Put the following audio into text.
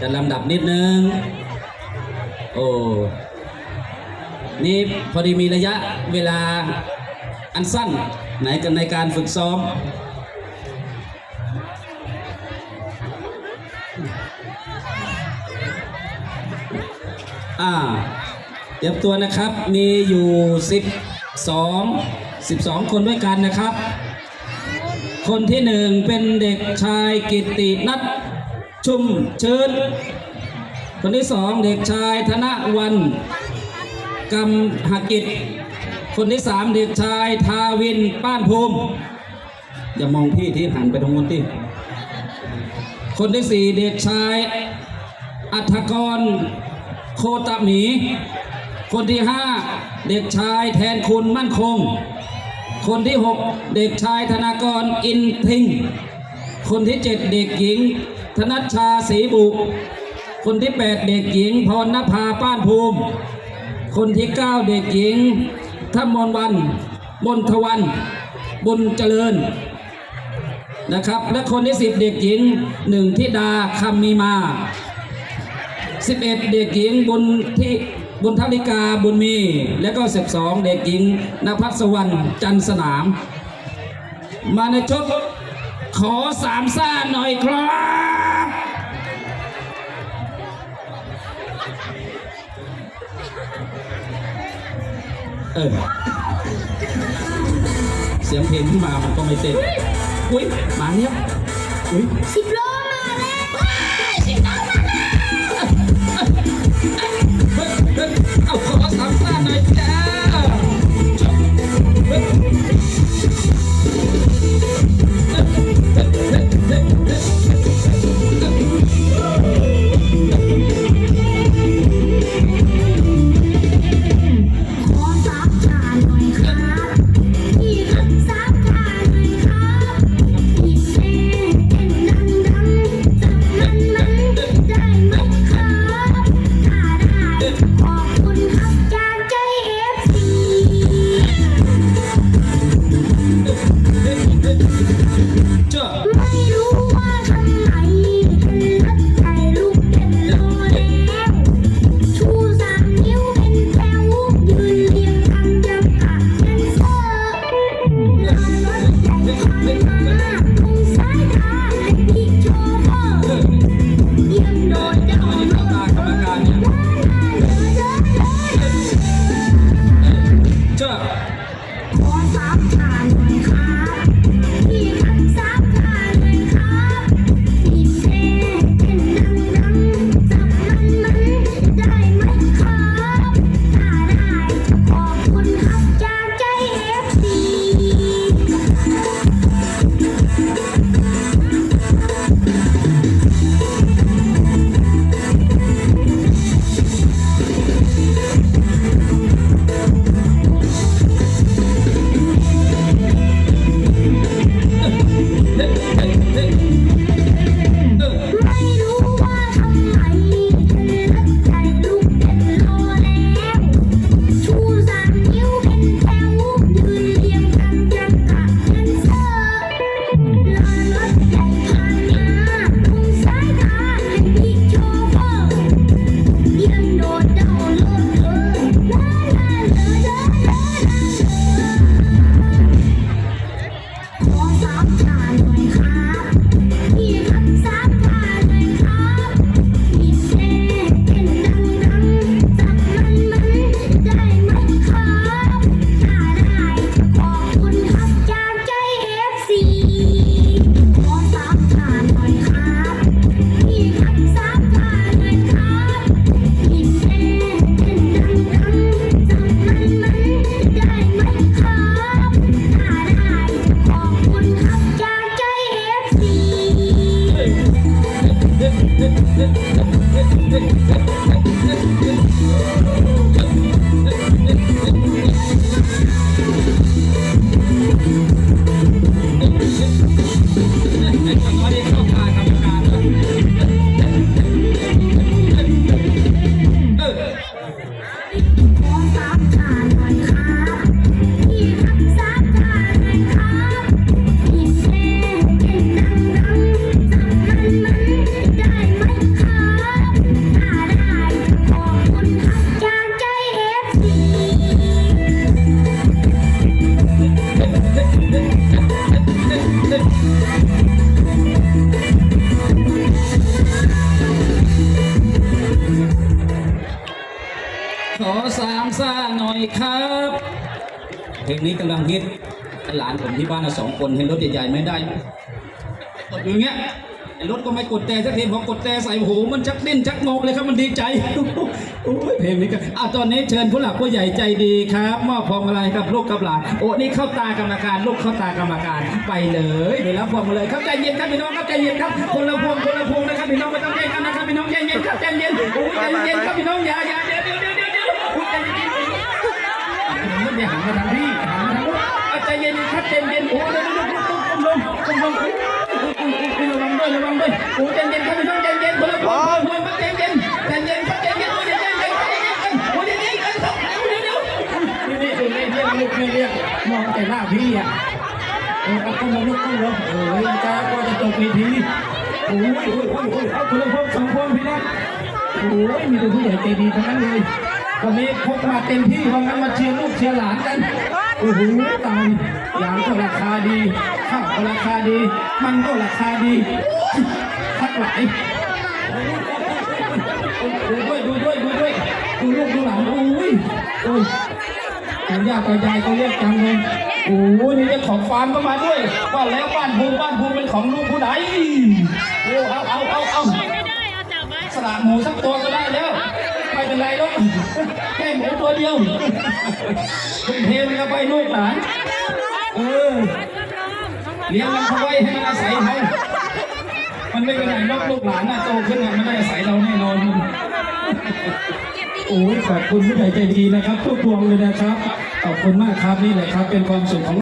จัดลำดับนิดนึง โอ้ นี่พอดีมีระยะเวลาอันสั้นไหนกันในการฝึกซ้อม อ่า เตรียมตัวนะครับ มีอยู่ 12 12 คนด้วยกันนะครับ คนที่หนึ่งเป็นเด็กชายกิตตินัท ชุ่มเชิญคนที่สองเด็กชายธนวันกำหกิจ คนที่สามเด็กชายทาวินป้านภูมิ อย่ามองพี่ที่หันไปตรงนู้นที่คนที่สี่เด็กชาย อัธกรโคตะหมี คนที่ห้าเด็กชายแทนคุณมั่นคง คนที่หกเด็กชายธนากรอินทิง คนที่เจ็ดเด็กหญิง ธนัชชาศรีบุ คนที่แปดเด็กหญิง พรณภาป้านภูมิ คนที่เก้าเด็กหญิงธมนวัน มนทวัน บุญเจริญนะครับ และคนที่สิบเด็กหญิงหนึ่งธิดาคำมีมา 11 เด็กหญิงบุญที่บุญทลิกาบุญมี และก็ 12 เด็กหญิงนภัสวรรณจันสนาม มาในชุดขอสามซ่าหน่อยครับ เออ เสียงเพลงที่มามันก็ไม่เต้น อุ้ยมาเนี้ยอุ้ยสิบโลม บคุณครับจาก ตามชาหน่อ ขอสามซ่าหน่อยครับ เพลงนี้กำลังฮิตหลานผมที่บ้านน่ะสองคนเห็นรถใหญ่ๆไม่ได้กดอยู่างเงี้ยรถก็ไม่กดแต่สักทีพอกดแต่ใส่โอ้โหมันชักดิ้นชักงอกเลยครับมันดีใจโอ้ยเพลงนี้ก็อะตอนนี้เชิญผู้หลักผู้ใหญ่ใจดีครับมอบพวงมาลัยกับลูกกับหลานโอ้นี่เข้าตากรรมการลูกเข้าตากรรมการไปเลยไปรับพวงมาเลยครับใจเย็นครับพี่น้องครับใจเย็นครับคนละพวงคนละพวงนะครับพี่น้องไม่ต้องแย่งกันนะครับพี่น้องใจเย็นครับใจเย็นโอ้ยใจเย็นครับพี่ ใจเย็นครับใจเย็นโอ้เดี๋ยวเดี๋ยวเดี๋ยวก้มลงก้มลงระวังด้วยระวังด้วยโอ้ใจเย็นครับพี่น้องใจเย็นคนละคนคนละใจเย็นใจเย็นครับใจเย็นโอ้ยใจเย็นใจเย็นโอ้ใจเย็นครับเดี๋ยวเดี๋ยวนี่นี่คือไม่เรียกลูกไม่เรียกมองแต่หน้าพี่อะเออก้มลงก้มลงเออจ้าก็จะจบเวทีโอ้ยโอ้ยโอ้ยโอ้ยเอาคนละคนสองคนพี่น้องโอ้ยมีแต่ผู้ใหญ่ใจดีทั้งนั้นเลยวันนี้พกมาเต็มที่วันนั้นมาเชียร์ลูกเชียร์หลานกัน โอ้โหตายยางก็ราคาดีข้าวก็ราคาดี มันก็ราคาดีทักหลายดูด้วยดูด้วยดูด้วยดูลูกดูหลานโอ้ยโอ้ยปู่ย่าตายายก็เรียกจังเลยโอ้ยนี่เจ้าของฟาร์มก็มาด้วยว่าแล้วบ้านภูมิบ้านภูมิเป็นของลูกผู้ใดโอ้เอาเอาเอาเอาไม่ได้เอาจับไว้สละหมูสักตัวก็ได้แล้ว ไม่เป็นไรหรอกแค่หมูตัวเดียวคุณเทมันก็ไปลูกหลานเออเลี้ยงมันเขาไว้ให้มันอาศัยเขามันไม่เป็นไรนอกลูกหลานน่ะโตขึ้นน่ะมันได้อาศัยเราแน่นอนโอ้ยขอบคุณผู้ใหญ่ใจดีนะครับทุกดวงเลยนะครับขอบคุณมากครับนี่แหละครับ เป็นความสุขของ